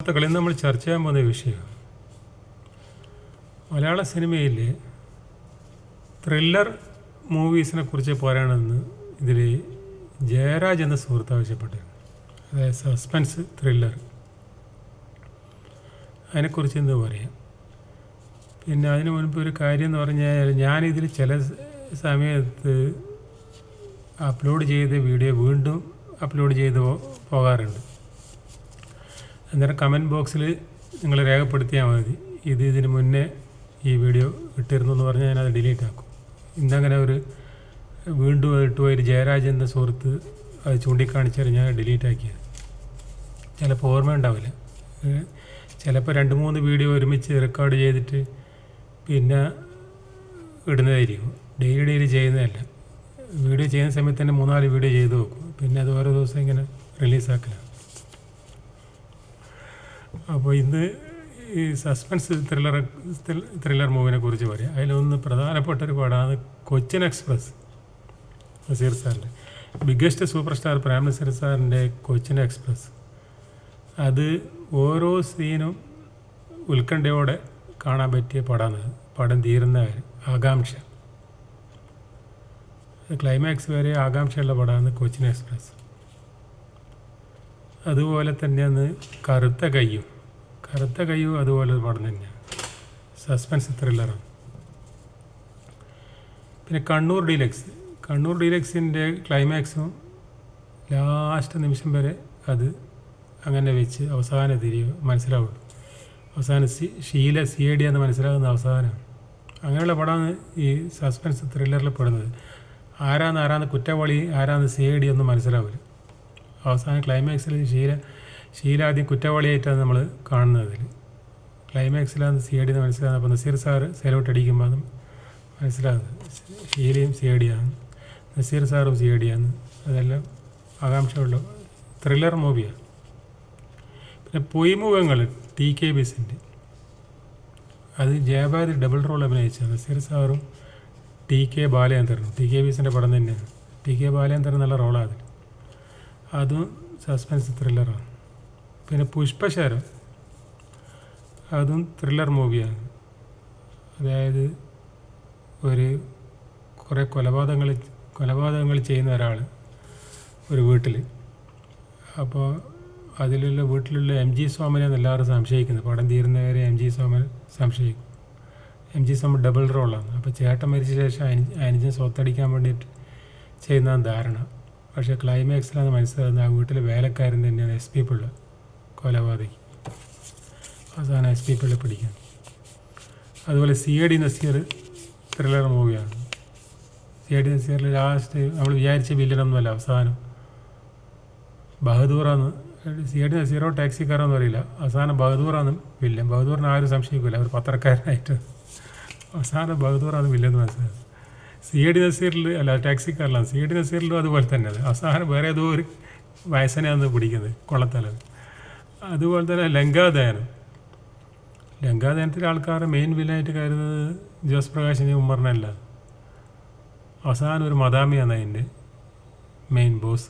വാർത്തകൾ നമ്മൾ ചർച്ച ചെയ്യാൻ പോകുന്ന വിഷയം. മലയാള സിനിമയിൽ ത്രില്ലർ മൂവീസിനെ കുറിച്ച് പറയണമെന്ന് ഇതിൽ ജയരാജ് എന്ന സുഹൃത്ത് ആവശ്യപ്പെട്ടിരുന്നു. അതായത് സസ്പെൻസ് ത്രില്ലർ അതിനെക്കുറിച്ച് എന്ത് പറയാം. പിന്നെ അതിന് മുൻപ് ഒരു കാര്യം എന്ന് പറഞ്ഞാൽ ഞാനിതിൽ ചില സമയത്ത് അപ്ലോഡ് ചെയ്ത വീഡിയോ വീണ്ടും അപ്ലോഡ് ചെയ്ത് പോകാറുണ്ട്. അന്നേരം കമന്റ് ബോക്സിൽ നിങ്ങൾ രേഖപ്പെടുത്തിയാൽ മതി. ഇത് ഇതിന് മുന്നേ ഈ വീഡിയോ ഇട്ടിരുന്നു എന്ന് പറഞ്ഞാൽ ഞാനത് ഡിലീറ്റ് ആക്കും. ഇന്നങ്ങനെ ഒരു വീണ്ടും ഇട്ട് ഒരു ജയരാജ് എന്ന സുഹൃത്ത് അത് ചൂണ്ടിക്കാണിച്ചാൽ ഞാൻ ഡിലീറ്റ് ആക്കിയത്. ചിലപ്പോൾ ഓർമ്മ ഉണ്ടാവില്ല. ചിലപ്പോൾ രണ്ട് മൂന്ന് വീഡിയോ ഒരുമിച്ച് റെക്കോർഡ് ചെയ്തിട്ട് പിന്നെ ഇടുന്നതായിരിക്കും. ഡെയിലി ഡെയിലി ചെയ്യുന്നതല്ല. വീഡിയോ ചെയ്യുന്ന സമയത്ത് തന്നെ മൂന്നാൽ വീഡിയോ ചെയ്ത് വെക്കും. പിന്നെ അത് ഓരോ ദിവസം ഇങ്ങനെ റിലീസാക്കലാണ് അപ്പോൾ ഇന്ന് ഈ സസ്പെൻസ് ത്രില്ലർ ത്രില്ലർ മൂവിനെ കുറിച്ച് പറയാം. അതിലൊന്ന് പ്രധാനപ്പെട്ട ഒരു പാടാണ് കൊച്ചിൻ എക്സ്പ്രസ്. നസീർ സാറിന്റെ. Biggest super star Prem Nazeer സാറിന്റെ കൊച്ചിൻ എക്സ്പ്രസ്. അത് ഓരോ സീനും ഉത്കണ്ഠയോടെ കാണാൻ പറ്റിയ പടമാണ് പടം തീരുന്ന ആകാംക്ഷ. ക്ലൈമാക്സ് വരെ ആകാംക്ഷയുള്ള പടമാണ് കൊച്ചിൻ എക്സ്പ്രസ്. അതുപോലെ തന്നെയാണ് കറുത്ത കയ്യും. കറുത്ത കയ്യും അതുപോലെ പടം തന്നെയാണ് സസ്പെൻസ് ത്രില്ലറാണ് പിന്നെ കണ്ണൂർ ഡീലക്സ്. കണ്ണൂർ ഡീലക്സിന്റെ ക്ലൈമാക്സും ലാസ്റ്റ് നിമിഷം വരെ അത് അങ്ങനെ വെച്ച് അവസാനം തിരിയോ മനസ്സിലാവുള്ളൂ അവസാനം C Sheela C I D എന്ന് മനസ്സിലാകുന്ന അവസാനമാണ് അങ്ങനെയുള്ള പടമാണ് ഈ സസ്പെൻസ് ത്രില്ലറിൽ പെടുന്നത്. ആരാന്ന് ആരാന്ന് കുറ്റവാളി ആരാന്ന് സി ഐ ഡി ഒന്നും മനസ്സിലാവില്ല. അവസാനം ക്ലൈമാക്സിൽ ഷീല ഷീല ആദ്യം കുറ്റവാളിയായിട്ടാണ് നമ്മൾ കാണുന്നത്. ക്ലൈമാക്സിലാണ് സി ഐ മനസ്സിലാകുന്നത് അപ്പോൾ നസീർ സാറ് സെലോട്ട് അടിക്കുമ്പോൾ മനസ്സിലാകുന്നത് ഷീലയും സി ഐ ഡിയാണ് നസീർ സാറും സി ഐ ഡിയാണ് അതെല്ലാം ആകാംക്ഷയുള്ള ത്രില്ലർ മൂവിയാണ് പിന്നെ പൊയ്മുഖങ്ങൾ ടി കെ ബിസിന്റെ അത് ജയഭാരതി ഡബിൾ റോൾ അഭിനയിച്ച നസീർ സാറും ടി കെ ബാലചന്ദ്രനും ടി കെ ബിസിന്റെ പടം തന്നെയാണ്. ടി കെ ബാലചന്ദ്രൻ നല്ല റോളാണ് അതിൽ അതും സസ്പെൻസ് ത്രില്ലറാണ് പിന്നെ പുഷ്പശരം അതും ത്രില്ലർ മൂവിയാണ് അതായത് ഒരു കുറേ കൊലപാതകങ്ങൾ കൊലപാതകങ്ങൾ ചെയ്യുന്ന ഒരാൾ ഒരു വീട്ടിൽ അപ്പോൾ അതിലുള്ള വീട്ടിലുള്ള എം ജി സോമനെയാണ് എല്ലാവരും സംശയിക്കുന്നു പടം തീരുന്നവരെ എം ജി സോമൻ സംശയിക്കും. എം ജി സോമൻ ഡബിൾ റോളാണ് അപ്പോൾ ചേട്ടൻ മരിച്ച ശേഷം അനു അനുജൻ സ്വത്തടിക്കാൻ വേണ്ടിയിട്ട് ചെയ്യുന്ന ധാരണ. പക്ഷേ ക്ലൈമാക്സിലാണ് മനസ്സിലാകുന്നത് ആ വീട്ടിലെ വേലക്കാരൻ തന്നെയാണ് എസ് പി പിള്ള കൊലപാതകി. അവസാനം എസ് പി പിള്ള പിടിക്കാൻ. അതുപോലെ C A D Nazeer thriller മൂവിയാണ് സി എ ഡി നസീറിൽ ലാസ്റ്റ് നമ്മൾ വിചാരിച്ച വില്ലനൊന്നുമല്ല അവസാനം. ബഹദൂറാന്ന് സി എ ഡി നസീറോ ടാക്സിക്കാരോ അറിയില്ല. അവസാനം ബഹദൂറാന്ന് വില്ലൻ ബഹദൂറിനെ ആരും സംശയിക്കില്ല അവർ പത്രക്കാരനായിട്ട്. അവസാനം ബഹദൂറാണ് വില്ലെന്ന് മനസ്സിലായത് സി എ ഡി നസീറിൽ അല്ല ടാക്സിക്കാരിലാണ് സി എ ഡി നസീറിലും അതുപോലെ തന്നെ. അത് അവസാനം വേറെ ഏതോ ഒരു വയസ്സനെയാണ് പിടിക്കുന്നത് കൊള്ളത്തല അതുപോലെ തന്നെ ലങ്കാദയനം ലങ്കാദയനത്തിലെ ആൾക്കാർ മെയിൻ വില്ലായിട്ട് കരുതുന്നത് ജോസ് പ്രകാശിനെ ഉമ്മറിനല്ല. അവസാനം ഒരു മദാമിയാണ് അതിന്റെ മെയിൻ ബോസ്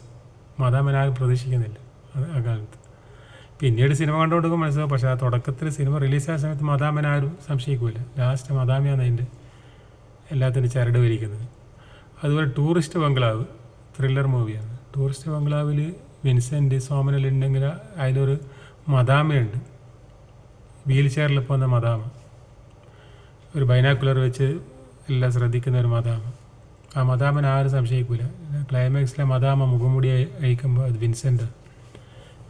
മദാമൻ ആരും പ്രതീക്ഷിക്കുന്നില്ല ആ കാലത്ത്. പിന്നീട് സിനിമ കണ്ടുകൊടുക്കും മനസ്സിലാവും. പക്ഷേ ആ തുടക്കത്തിൽ സിനിമ റിലീസായ സമയത്ത് മദാമൻ ആരും ലാസ്റ്റ് മദാമിയാണ് അതിന്റെ എല്ലാത്തിനും ചരട് വലിക്കുന്നത് അതുപോലെ ടൂറിസ്റ്റ് ബംഗ്ലാവ് ത്രില്ലർ മൂവിയാണ് ടൂറിസ്റ്റ് ബംഗ്ലാവിൽ വിൻസെന്റ് സോമനൽ ഉണ്ടെങ്കിൽ അതിലൊരു മദാമയുണ്ട്. വീൽ ചെയറിൽ പോകുന്ന മദാമ. ഒരു ബൈനാക്കുലർ വെച്ച് എല്ലാം ശ്രദ്ധിക്കുന്ന ഒരു മദാമ. ആ മദാമൻ ആരും സംശയിക്കില്ല ക്ലൈമാക്സിലെ മദാമ മുഖംമൂടി അയക്കുമ്പോൾ അത് വിൻസെന്റ്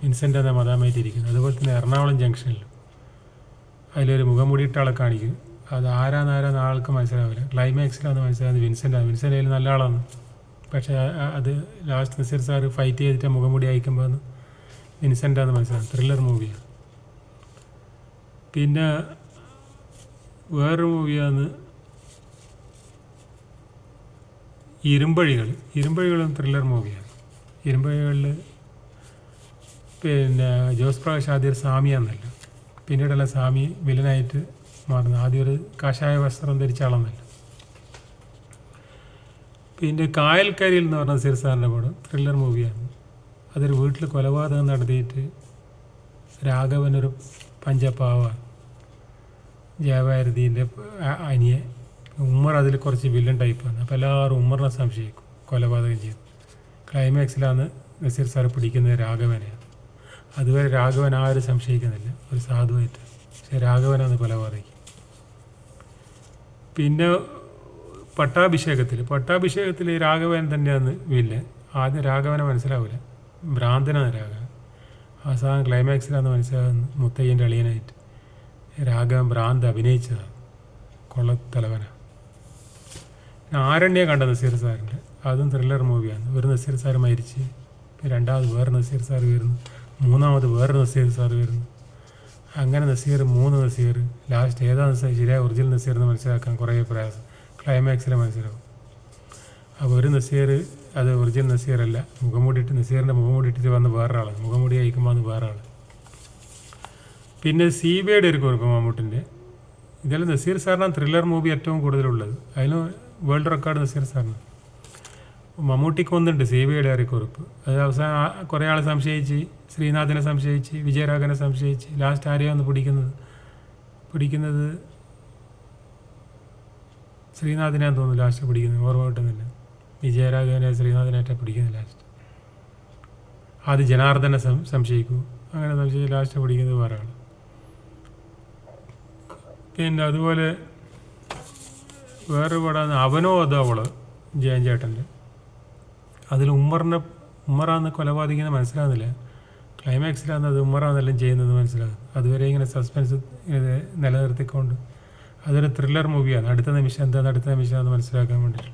വിൻസെന്റ് എന്ന മദാമായിട്ടിരിക്കുന്നത് അതുപോലെ തന്നെ എറണാകുളം ജംഗ്ഷനിൽ അതിലൊരു മുഖംമൂടിയിട്ട ആളെ കാണിക്കും. അത് ആരാന്ന് ആരാന്ന് ആൾക്ക് മനസ്സിലാവില്ല. ക്ലൈമാക്സിലാണ് മനസ്സിലാകുന്നത് ആണ്. വിൻസെന്റ് അതിൽ നല്ല ആളാണ്. പക്ഷേ അത് ലാസ്റ്റ് നസീർ സാർ ഫൈറ്റ് ചെയ്തിട്ട് മുഖംമൂടി അയക്കുമ്പോൾ വിൻസെന്റ് വിൻസെന്റാന്ന് മനസ്സിലാവും. ത്രില്ലർ മൂവിയാണ് പിന്നെ വേറൊരു മൂവിയാണ് ഇരുമ്പഴികൾ. ഇരുമ്പഴികളും ത്രില്ലർ മൂവിയാണ് ഇരുമ്പഴികളിൽ പിന്നെ ജോസ് പ്രകാശ് ആദ്യം സ്വാമിയാണെന്നല്ല പിന്നീടുള്ള സാമി വില്ലനായിട്ട് മാറുന്നത്. ആദ്യം ഒരു കാഷായ വസ്ത്രം ധരിച്ച ആളെന്നല്ല. പിന്നെ കായൽക്കരിയിൽ എന്ന് പറഞ്ഞ സിർ സാറിന്റെ പടം ത്രില്ലർ മൂവിയാണ് അതൊരു വീട്ടിൽ കൊലപാതകം നടത്തിയിട്ട് രാഘവനൊരു പഞ്ചപാവ ജയഭാരതീന്റെ അനിയെ ഉമ്മർ അതിൽ കുറച്ച് വില്ലൻ ടൈപ്പാണ് അപ്പോൾ എല്ലാവരും ഉമ്മറിനെ സംശയിക്കും കൊലപാതകം ചെയ്തു ക്ലൈമാക്സിലാണ് നസീർ സാർ പിടിക്കുന്നത് രാഘവനെയാണ്. അതുവരെ രാഘവൻ ആരും സംശയിക്കുന്നില്ല. ഒരു സാധുവായിട്ട്. പക്ഷേ രാഘവനാണ് കൊലപാതകം പിന്നെ പട്ടാഭിഷേകത്തിൽ പട്ടാഭിഷേകത്തിൽ രാഘവൻ തന്നെയാണ് വില്ലൻ ആദ്യം രാഘവനെ മനസ്സിലാവില്ല ഭ്രാന്തനാണ് രാഘവൻ. അവസാനം ക്ലൈമാക്സിലാണ് മനസ്സിലാകുന്നത് മുത്തയ്യന്റെ അളിയനായിട്ട്. രാഘവൻ ഭ്രാന്ത് അഭിനയിച്ചതാണ് കൊള്ളത്തലവനാണ് ആരണ്യ കണ്ട നസീർ സാറിന്റെ അതും ത്രില്ലർ മൂവിയാണ് ഒരു നസീർ സാർ മരിച്ച് രണ്ടാമത് വേറെ നസീർ സാർ വരുന്നു മൂന്നാമത് വേറെ നസീർ സാർ വരുന്നു. അങ്ങനെ നസീർ മൂന്ന് നസീർ ലാസ്റ്റ് ഏതാ നസീർ? ശരിയായ ഒറിജിനൽ നസീർ എന്ന് മനസ്സിലാക്കാൻ കുറേ പ്രയാസം. ക്ലൈമാക്സിൽ മനസ്സിലാവും അപ്പോൾ ഒരു നസീർ അത് ഒറിജിനൽ നസീർ അല്ല. മുഖം മൂടിയിട്ട് നസീറിന്റെ മുഖം മൂടിയിട്ട് വന്ന് വേറൊരാളാണ്. മുഖം മൂടി അയക്കുമ്പോൾ വന്ന് വേറെ ആൾ പിന്നെ സി ബിയുടെ ഒരു കുറിപ്പ് മമ്മൂട്ടിന്റെ. ഇതിൽ നസീർ സാറിനാണ് ത്രില്ലർ മൂവി ഏറ്റവും കൂടുതലുള്ളത്. അതിന് വേൾഡ് റെക്കോർഡ് നസീർ സാറിന്. മമ്മൂട്ടിക്ക് ഒന്നുണ്ട് സി ബി ഐയുടെ കുറിപ്പ്. അത് അവസാനം കുറേ ആളെ സംശയിച്ച് ശ്രീനാഥിനെ സംശയിച്ച് വിജയരാഘവനെ സംശയിച്ച് ലാസ്റ്റ് ആരെയാണ് പിടിക്കുന്നത്? പിടിക്കുന്നത് ശ്രീനാഥിനെയാന്ന് തോന്നുന്നു ലാസ്റ്റ് പിടിക്കുന്നത്. ഓർമ്മ കിട്ടുന്നില്ല. വിജയരാഘവനെ ശ്രീനാഥിനായിട്ട് പിടിക്കുന്നത് ലാസ്റ്റ് ആദ്യം ജനാർദ്ദനെ സം സംശയിക്കൂ. അങ്ങനെ സംശയിച്ച് ലാസ്റ്റ് പിടിക്കുന്നത് വേറെ ആൾ പിന്നെ അതുപോലെ വേറെ പടമാണ് അവനോ അതോ അവൾ ജയൻ ചേട്ടന്റെ? അതിൽ ഉമ്മറിനെ ഉമ്മറാന്ന് കൊലപാതകിന്ന് മനസ്സിലാകുന്നില്ല. ക്ലൈമാക്സിലാണ് അത് ഉമ്മറാന്നെല്ലാം ചെയ്യുന്നത് മനസ്സിലാകും. അതുവരെ ഇങ്ങനെ സസ്പെൻസ് നിലനിർത്തിക്കൊണ്ട് അതൊരു ത്രില്ലർ മൂവിയാണ് അടുത്ത നിമിഷം എന്താണ് അടുത്ത നിമിഷം എന്ന് മനസ്സിലാക്കാൻ വേണ്ടിയിട്ട്.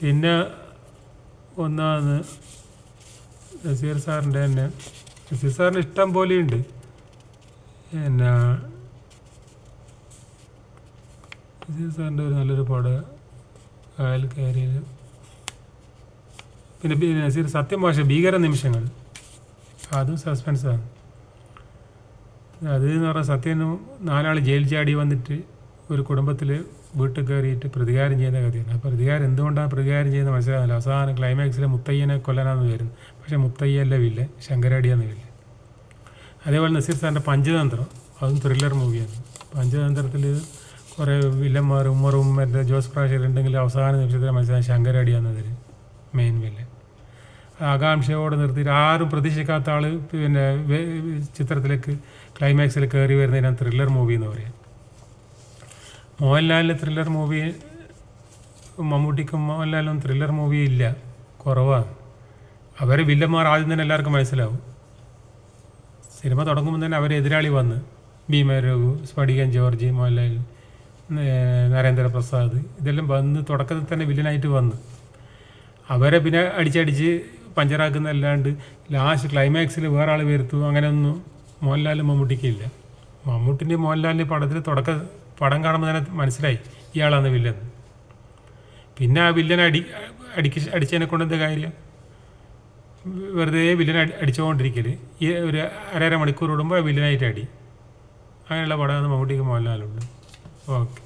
പിന്നെ ഒന്നാമത് നസീർ സാറിന്റെ തന്നെ. നസീർ സാറിന് ഇഷ്ടം പോലെയുണ്ട്. പിന്നെ നസീർ സാറിന്റെ ഒരു നല്ലൊരു പടം അയൽ കയറിയത് പിന്നെ നസീർ സത്യം ഭാഷ ഭീകര നിമിഷങ്ങൾ. അതും സസ്പെൻസാണ് അത് എന്ന് പറഞ്ഞാൽ സത്യം നാലാൾ ജയിൽ ചാടി വന്നിട്ട് ഒരു കുടുംബത്തിൽ വീട്ടിൽ കയറിയിട്ട് പ്രതികാരം ചെയ്യുന്ന കഥയാണ്. ആ പ്രതികാരം എന്തുകൊണ്ടാണ് പ്രതികാരം ചെയ്യുന്നത് മനസ്സിലാകുന്നില്ല. അവസാനം ക്ലൈമാക്സിൽ മുത്തയ്യനെ കൊല്ലാനാന്ന് വരുന്നു പക്ഷേ മുത്തയ്യല്ല വില്ല ശങ്കരാടിയാന്ന് വില്ല. അതേപോലെ നസീർ സാറിന്റെ പഞ്ചതന്ത്രം അതും ത്രില്ലർ മൂവിയാണ് പഞ്ചതന്ത്രത്തിൽ കുറേ വില്ലന്മാർ ഉമ്മറും മറ്റേ ജോസ് പ്രാഷർ ഉണ്ടെങ്കിൽ അവസാന നിമിഷത്തിൽ മനസ്സിലാകും ശങ്കരാടിയാന്നതിൽ മെയിൻ വില്ലൻ ആകാംക്ഷയോടെ നിർത്തിയിട്ട് ആരും പ്രതീക്ഷിക്കാത്ത ആൾ പിന്നെ ചിത്രത്തിലേക്ക് ക്ലൈമാക്സിൽ കയറി വരുന്നതിനാണ് ത്രില്ലർ മൂവി എന്ന് പറയാം. മോഹൻലാലിന്റെ ത്രില്ലർ മൂവി മമ്മൂട്ടിക്കും മോഹൻലാലും ത്രില്ലർ മൂവി ഇല്ല. കുറവാണ്. അവർ വില്ലന്മാർ ആദ്യം തന്നെ എല്ലാവർക്കും മനസ്സിലാവും. സിനിമ തുടങ്ങുമ്പോൾ തന്നെ അവരെ എതിരാളി വന്ന്. ഭീമ രഘു സ്ഫടികൻ ജോർജ് മോഹൻലാൽ നരേന്ദ്രപ്രസാദ് ഇതെല്ലാം വന്ന് തുടക്കത്തിൽ തന്നെ വില്ലനായിട്ട് വന്ന്. അവരെ പിന്നെ അടിച്ചടിച്ച് പഞ്ചറാക്കുന്നല്ലാണ്ട് ലാസ്റ്റ് ക്ലൈമാക്സിൽ വേറെ ആൾ വരുത്തു അങ്ങനെയൊന്നും മോഹൻലാലും മമ്മൂട്ടിക്കില്ല. മമ്മൂട്ടിന്റെ മോഹൻലാലിന്റെ പടത്തിൽ തുടക്ക പടം കാണുമ്പോൾ തന്നെ മനസ്സിലായി ഇയാളാണ് വില്ലൻ പിന്നെ ആ വില്ലൻ അടി അടിക്ക് അടിച്ചതിനെ കൊണ്ട് എന്താ കാര്യം? വെറുതെ വില്ലൻ അടി അടിച്ചുകൊണ്ടിരിക്കൽ ഈ ഒരു അരര മണിക്കൂർ കൂടുമ്പോൾ വില്ലനായിട്ട് അടി. അങ്ങനെയുള്ള പടമാണ് മമ്മൂട്ടിക്ക് മോഹൻലാലുണ്ട്. ഓക്കെ.